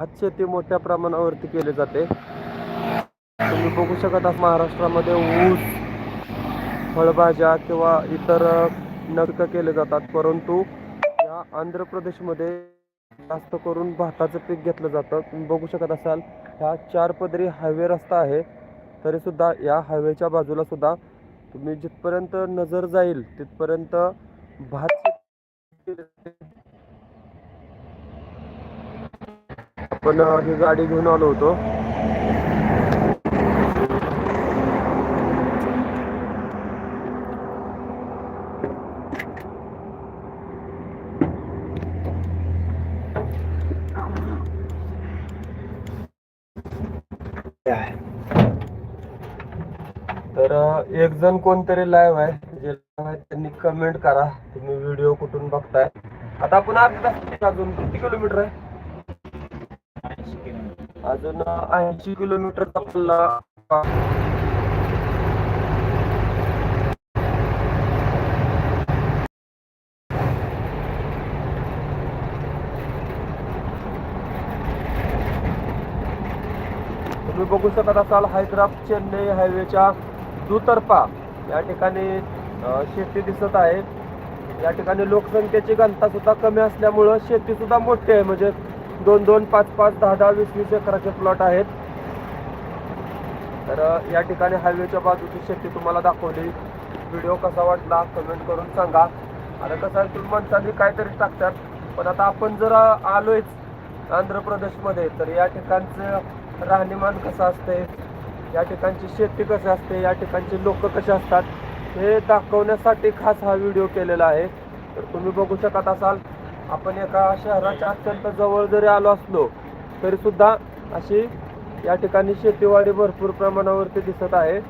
भात शेती मोठ्या प्रमाणावरती केली जाते. तुम्ही बघू शकत आहात महाराष्ट्रामध्ये ऊस फळभाज्या किंवा इतर नडकं केले जातात. परंतु या आंध्र प्रदेशमध्ये जास्त करून भाताचं पीक घेतलं जातं. तुम्ही बघू शकत असाल हा चार पदरी हायवे रस्ता आहे. तरीसुद्धा या हायवेच्या बाजूला सुद्धा तुम्ही जिथपर्यंत नजर जाईल तिथपर्यंत भात शेती केली जाते. आपण ही गाडी घेऊन आलो होतो. तर एक जण कोणतरी लाईव्ह आहे जे त्यांनी कमेंट करा. तुम्ही व्हिडिओ कुठून बघताय. आता आपण अर्धा तास अजून किती किलोमीटर आहे? अजून ऐंशी किलोमीटरचा पल्ला तुम्ही बघू शकत असाल हैदराबाद चेन्नई हायवेच्या दुतर्फा. या ठिकाणी शेती दिसत आहे. या ठिकाणी लोकसंख्येची घनता सुद्धा कमी असल्यामुळं शेती सुद्धा मोठी आहे. म्हणजे दोन दोन पाच पाच दहा दहा वीस वीस एकराचे प्लॉट आहेत. तर या ठिकाणी हायवेच्या बाजूची शेती तुम्हाला दाखवली. व्हिडिओ कसा वाटला कमेंट करून सांगा. आता कसं आहे तुम्ही माणसांनी काहीतरी टाकतात. पण आता आपण जर आलोयच आंध्र प्रदेशमध्ये तर या ठिकाणचं राहणीमान कसं असते? या ठिकाणची शेती कशी असते? या ठिकाणचे लोक कसे असतात? हे दाखवण्यासाठी खास हा व्हिडिओ केलेला आहे. तर तुम्ही बघू शकत असाल आपण एका शहराच्या अत्यंत जवळ जरी आलो असलो तरी सुद्धा अशी या ठिकाणी शेतीवाडी भरपूर प्रमाणावरती दिसत आहे.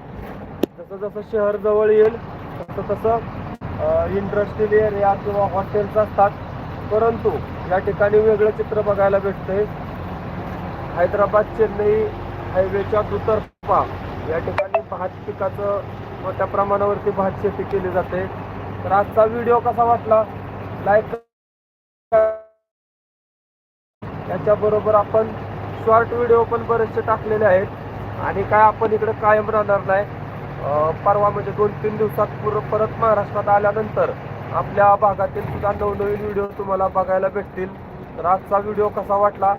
जसं जसं शहर जवळ येईल तसं तसं इंडस्ट्रियल एरिया किंवा हॉटेल्स असतात. परंतु या ठिकाणी वेगळं चित्र बघायला भेटतंय. हैदराबाद चेन्नई हायवेच्या दुतर्फा या ठिकाणी भात पिकाचं मोठ्या प्रमाणावरती भात शेती केली जाते. तर आजचा व्हिडिओ कसा वाटला? लाईक याच्याबरोबर आपण शॉर्ट व्हिडिओ पण बरेचसे टाकलेले आहेत. आणि काय आपण इकडे कायम राहणार नाही. परवा म्हणजे दोन तीन दिवसात पूर्ण परत महाराष्ट्रात आल्यानंतर आपल्या भागातील सुद्धा नवनवीन व्हिडिओ तुम्हाला बघायला भेटतील. तर आजचा व्हिडिओ कसा वाटला?